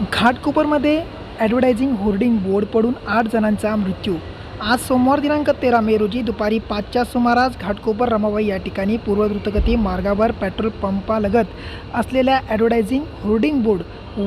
घाटकोपरमध्ये advertising hoarding board पडून आठ जणांचा मृत्यू. आज सोमवार दिनांक तेरा मे रोजी दुपारी पाचच्या सुमारास घाटकोपर रमाबाई या ठिकाणी पूर्व द्रुतगती मार्गावर पेट्रोल पंपालगत असलेल्या ॲडव्हर्टायझिंग होर्डिंग बोर्ड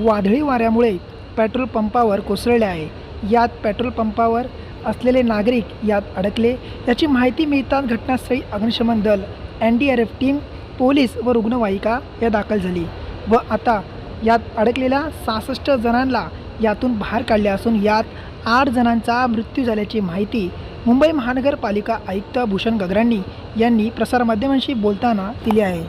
वादळी वाऱ्यामुळे पेट्रोल पंपावर कोसळले आहे. यात पेट्रोल पंपावर असलेले नागरिक यात अडकले. याची माहिती मिळताच घटनास्थळी अग्निशमन दल N D R F team police व रुग्णवाहिका या दाखल झाली व आता यात अडकलेल्या सहासष्ट जणांना यातून बाहेर काढले असून यात आठ जणांचा मृत्यू झाल्याची माहिती मुंबई महानगरपालिका आयुक्त भूषण गगरांनी यांनी प्रसारमाध्यमांशी बोलताना दिली आहे.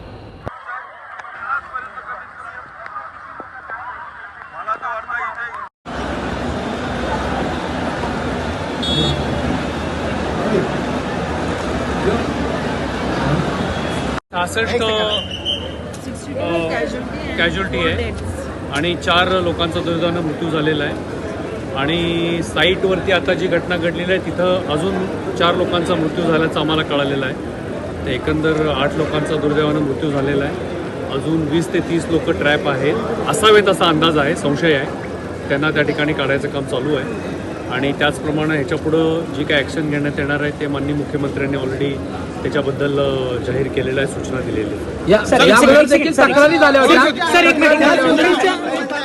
सहासष्ट कॅज्युअल्टी आहे. आणि चार लोकांचा दुर्दैवानं मृत्यू झालेला आहे. आणि साईटवरती आता जी घटना घडलेली आहे तिथं अजून चार लोकांचा मृत्यू झाल्याचं आम्हाला कळालेलं आहे. तर एकंदर आठ लोकांचा दुर्दैवानं मृत्यू झालेला आहे. अजून वीस ते तीस लोक ट्रॅप आहेत. असावेत असा अंदाज आहे संशय आहे. त्यांना त्या ठिकाणी काढायचं काम चालू आहे. आणि त्याचप्रमाणे ह्याच्यापुढं जी काय ॲक्शन घेण्यात येणार आहे ते माननीय मुख्यमंत्र्यांनी ऑलरेडी त्याच्याबद्दल जाहीर केलेलं आहे सूचना दिलेली आहे या तक्रारी झाल्या होत्या. सर एक मिनिट.